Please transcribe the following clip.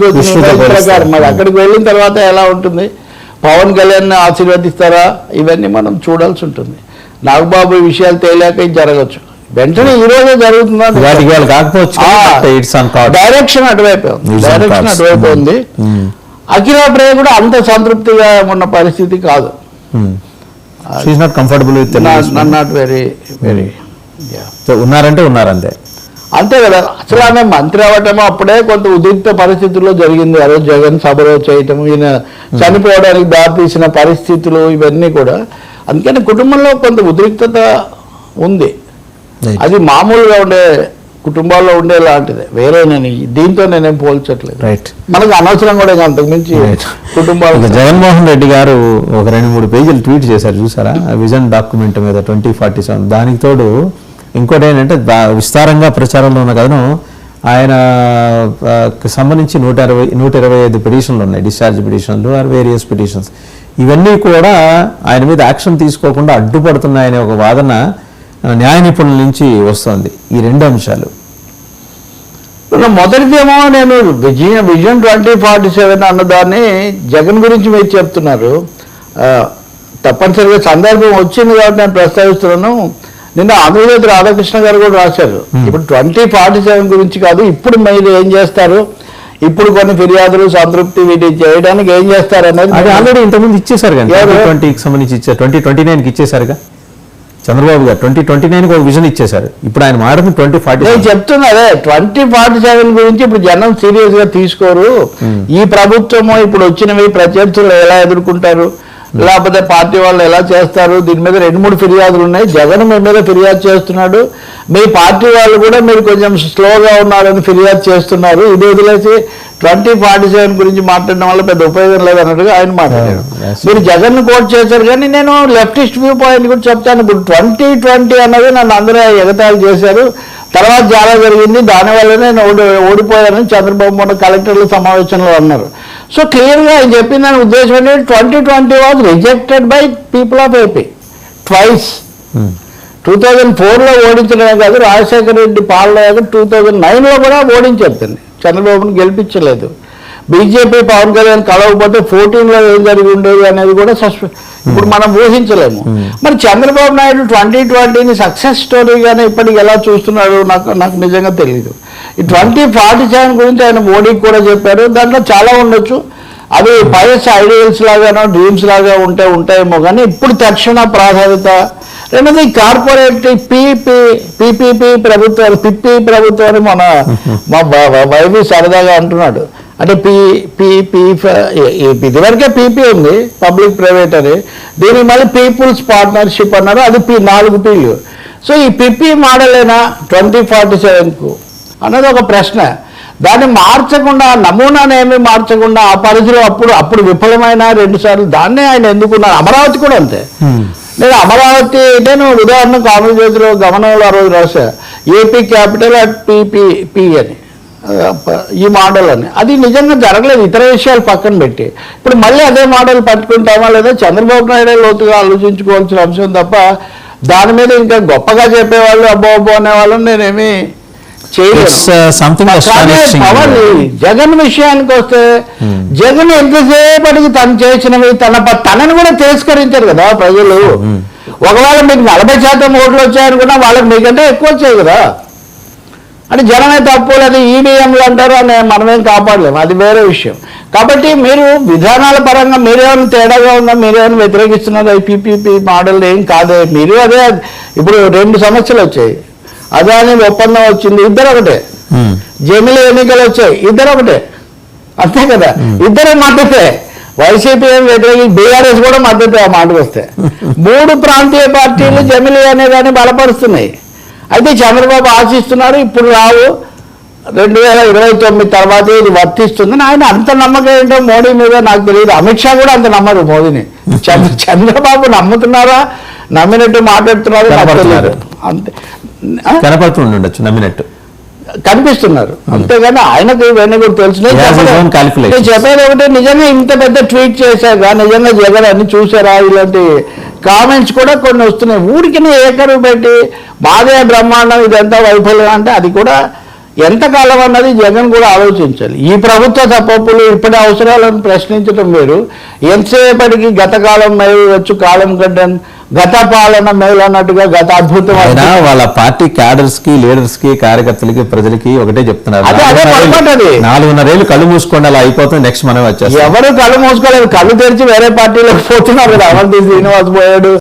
బయటకు వచ్చిన. ప్రకారం మరి అక్కడికి వెళ్ళిన తర్వాత ఎలా ఉంటుంది? పవన్ కళ్యాణ్ ఆశీర్వదిస్తారా? ఇవన్నీ మనం చూడాల్సి ఉంటుంది. నాగబాబు విషయాలు తేలాక జరగచ్చు. వెంటనే ఈ రోజే జరుగుతుందా? డైరెక్షన్ అటువైపు డైరెక్షన్. అటువైపు ఉంది. అఖిల ప్రియ కూడా అంత సంతృప్తిగా ఉన్న పరిస్థితి కాదు. Not comfortable with not very very ఉన్నారంటే ఉన్నారంతే. అంతే కదా. అసలు ఆమె మంత్రి అవ్వటము అప్పుడే కొంత ఉద్రిక్త పరిస్థితుల్లో జరిగింది. ఆ రోజు జగన్ సభలో చేయటం ఈయన చనిపోవడానికి దారితీసిన పరిస్థితులు ఇవన్నీ కూడా. అందుకని కుటుంబంలో కొంత ఉద్రిక్తత ఉంది. అది మామూలుగా ఉండే కుటుంబాల్లో ఉండే లాంటిదే వేరే నేను ఈ- దీంతో నేనేం పోల్చట్లేదు. రైట్ మనకు అనవసరం కూడా ఇంకా అంతకు మించి Right. కుటుంబాలు జగన్మోహన్ రెడ్డి గారు ఒక రెండు మూడు పేజీలు ట్వీట్ చేశారు చూసారా? విజన్ డాక్యుమెంట్ మీద ట్వంటీ ఫార్టీ సెవెన్. దానికి తోడు ఇంకోటి ఏంటంటే విస్తారంగా ప్రచారంలో ఉన్న కథను ఆయన సంబంధించి నూట అరవై నూట ఇరవై ఐదు పిటిషన్లు ఉన్నాయి. డిశ్చార్జ్ పిటిషన్లు ఆర్ వేరియస్ పిటిషన్స్. ఇవన్నీ కూడా ఆయన మీద యాక్షన్ తీసుకోకుండా అడ్డుపడుతున్నాయనే ఒక వాదన న్యాయ నిపుణుల నుంచి వస్తోంది. ఈ రెండు అంశాలు. మొదటిదేమో నేను విజయం విజన్ ట్వంటీ ఫార్టీ సెవెన్ అన్నదాన్ని జగన్ గురించి మీరు చెప్తున్నారు. తప్పనిసరిగా సందర్భం వచ్చింది కాబట్టి నేను ప్రస్తావిస్తున్నాను. నిన్న ఆంధ్రజ్యోతి రాధాకృష్ణ గారు కూడా రాశారు. ఇప్పుడు ట్వంటీ ఫార్టీ సెవెన్ గురించి కాదు ఇప్పుడు మీరు ఏం చేస్తారు? ఇప్పుడు కొన్ని ఫిర్యాదులు సంతృప్తి వీటి చేయడానికి ఏం చేస్తారు అనేది అది ఆల్రెడీ ఇంతకుముందు? ట్వంటీ ట్వంటీకి సంబంధించి ఇచ్చారు. ట్వంటీ ట్వంటీ నైన్కి ఇచ్చేశారుగా? చంద్రబాబు గారు ట్వంటీ ట్వంటీ నైన్కి ఒక విజన్ ఇచ్చేశారు. ఇప్పుడు ఆయన మాట్లాడుతుంది ట్వంటీ ఫార్టీ నేను చెప్తున్నా అదే ట్వంటీ ఫార్టీ సెవెన్ గురించి ఇప్పుడు జనం సీరియస్గా తీసుకోరు. ఈ ప్రభుత్వము ఇప్పుడు వచ్చినవి ప్రత్యర్థులు ఎలా ఎదుర్కొంటారు? లేకపోతే పార్టీ వాళ్ళు ఎలా చేస్తారు? దీని మీద రెండు మూడు ఫిర్యాదులు ఉన్నాయి. జగన్ మీ మీద ఫిర్యాదు చేస్తున్నాడు. మీ పార్టీ వాళ్ళు కూడా మీరు కొంచెం స్లోగా ఉన్నారని ఫిర్యాదు చేస్తున్నారు. ఇది వదిలేసి ట్వంటీ ఫార్టీ సెవెన్ గురించి మాట్లాడడం వల్ల పెద్ద ఉపయోగం లేదు అన్నట్టుగా ఆయన మాట్లాడారు. మీరు జగన్ కోట్ చేశారు కానీ నేను లెఫ్టిస్ట్ వ్యూ పాయింట్ కూడా చెప్తాను. ఇప్పుడు ట్వంటీ ట్వంటీ అన్నది నన్ను అందరూ ఎగతాళి చేశారు. తర్వాత చాలా జరిగింది. దానివల్ల నేను ఓడి ఓడిపోయానని చంద్రబాబు మొన్న కలెక్టర్ల సమావేశంలో అన్నారు. సో క్లియర్గా ఆయన చెప్పిన దాని ఉద్దేశం ఏంటంటే twenty twenty was rejected by people of AP twice two thousand ఫోర్లో ఓడించడమే కాదు రాజశేఖర రెడ్డి పాలన టూ థౌజండ్ నైన్లో కూడా దాన్ని చంద్రబాబును గెలిపించలేదు. బీజేపీ పవన్ కళ్యాణ్ కలవకపోతే ఫోర్టీన్లో ఏం జరిగి ఉండేది అనేది కూడా సస్పెండ్ ఇప్పుడు మనం ఊహించలేము. మరి చంద్రబాబు నాయుడు ట్వంటీ ట్వంటీని సక్సెస్ స్టోరీగానే ఇప్పటికి ఎలా చూస్తున్నాడు నాకు నాకు నిజంగా తెలియదు ఈ ట్వంటీ ఫార్టీ సెవెన్ గురించి ఆయన మోడీకి కూడా చెప్పారు. దాంట్లో చాలా ఉండొచ్చు. అవి పైఎస్ ఐడియల్స్ లాగానో డ్రీమ్స్ లాగా ఉంటే ఉంటాయేమో కానీ ఇప్పుడు తక్షణ ప్రాధాన్యత రెండోది కార్పొరేట్ పీపీ పీపీపీ ప్రభుత్వాలు పిప్పి ప్రభుత్వాన్ని మన మా బ- వైవి సరదాగా అంటున్నాడు. అంటే పీ పీపీ ఇదివరకే పీపీ ఉంది పబ్లిక్ ప్రైవేట్ అని. దీనికి మళ్ళీ పీపుల్స్ పార్ట్నర్షిప్ అన్నారు అది పీ నాలుగు పీలు. సో ఈ పిప్పి మోడలేనా? ట్వంటీ ఫార్టీ సెవెన్కు. అన్నది ఒక ప్రశ్న. దాన్ని మార్చకుండా నమూనాను ఏమీ మార్చకుండా ఆ పరిధిలో అప్పుడు అప్పుడు విఫలమైన రెండు సార్లు దాన్నే ఆయన ఎందుకున్నారు? అమరావతి కూడా అంతే. నేను అమరావతి నేను ఉదాహరణకు ఆంధ్రజ్యోతిలో గమనంలో ఆ రోజు రాశా. ఏపీ క్యాపిటల్ అట్ పీపీ అని ప- ఈ మోడల్ అని అది నిజంగా జరగలేదు ఇతర విషయాలు పక్కన పెట్టి. ఇప్పుడు మళ్ళీ అదే మోడల్ పట్టుకుంటామా లేదా చంద్రబాబు నాయుడే లోతుగా ఆలోచించుకోవాల్సిన అంశం తప్ప దాని మీద ఇంకా గొప్పగా చెప్పేవాళ్ళు అబ్బో అబ్బో అనేవాళ్ళు నేనేమి కానీ పవన్ జగన్ విషయానికి వస్తే జగన్ ఎంతసేపటికి తను చేసినవి తన ప- తనని కూడా తిరస్కరించారు కదా ప్రజలు. ఒకవేళ మీకు నలభై శాతం ఓట్లు వచ్చాయనుకున్నా వాళ్ళకి మీకంటే ఎక్కువ వచ్చాయి కదా. అంటే జనమే తప్పు లేదా ఈవీఎంలు అంటారు అని మనమేం కాపాడలేము. అది వేరే విషయం. కాబట్టి మీరు విధానాల పరంగా మీరేమైనా తేడాగా ఉందా మీరేమైనా వ్యతిరేకిస్తున్నారు పీపీపీ మోడల్ ఏం కాదే మీరు అదే ఇప్పుడు రెండు సమస్యలు వచ్చాయి. అదాని ఒప్పందం వచ్చింది ఇద్దరు ఒకటే. జమిలి ఎన్నికలు వచ్చాయి ఇద్దరు ఒకటే. అంతే కదా? ఇద్దరు మద్దతే. వైసీపీ ఏం వ్యతిరేకి బీఆర్ఎస్ కూడా మద్దతే ఆ మాటకు వస్తే. మూడు ప్రాంతీయ పార్టీలు జమిలి అనేదాన్ని బలపరుస్తున్నాయి. అయితే చంద్రబాబు ఆశిస్తున్నారు ఇప్పుడు రావు. రెండు వేల ఇరవై తొమ్మిది తర్వాత ఇది వర్తిస్తుందని ఆయన అంత నమ్మకం ఏంటో మోడీ మీద నాకు తెలియదు. అమిత్ షా కూడా అంత నమ్మరు మోదీని. చంద్ర చంద్రబాబు నమ్ముతున్నారా? నమ్మినట్టు మాట్లాడుతున్నారా. అంతే. ఆ? కనపడుతుండి ఉండొచ్చు నమ్మినట్టు. కనిపిస్తున్నారు. అంతేగాని ఆయనకు ఇవన్నీ కూడా తెలుసు చెప్పేది ఒకటి నిజంగా ఇంత పెద్ద ట్వీట్ చేశాక నిజంగా జగన్ అన్ని చూసారా ఇలాంటి కామెంట్స్ కూడా కొన్ని వస్తున్నాయి. ఊరికినే ఏకరు పెట్టి మాదే బ్రహ్మాండం ఇదంతా వైఫల్యం అంటే అది కూడా ఎంతకాలం అన్నది జగన్ కూడా ఆలోచించాలి. ఈ ప్రభుత్వ తప్పులు ఇప్పటి అవసరాలను ప్రశ్నించడం వేరు. ఎంతసేపటికి గత కాలం మేలు వచ్చు కాలం గడ్డన్ గత పాలన మేలు అన్నట్టుగా గత అద్భుతం ఆయన వాళ్ళ పార్టీ క్యాడర్స్కి లీడర్స్కి కార్యకర్తలకి ప్రజలకి ఒకటే చెప్తున్నారు. నాలుగున్నరేళ్ళు కళ్ళు మూసుకోండి అలా అయిపోతుంది నెక్స్ట్ మనం వచ్చేస్తాం. ఎవరు కళ్ళు మూసుకోలేదు కళ్ళు తెరిచి వేరే పార్టీలోకి పోతున్నారు కదా. అవంతి శ్రీనివాస్ పోయాడు.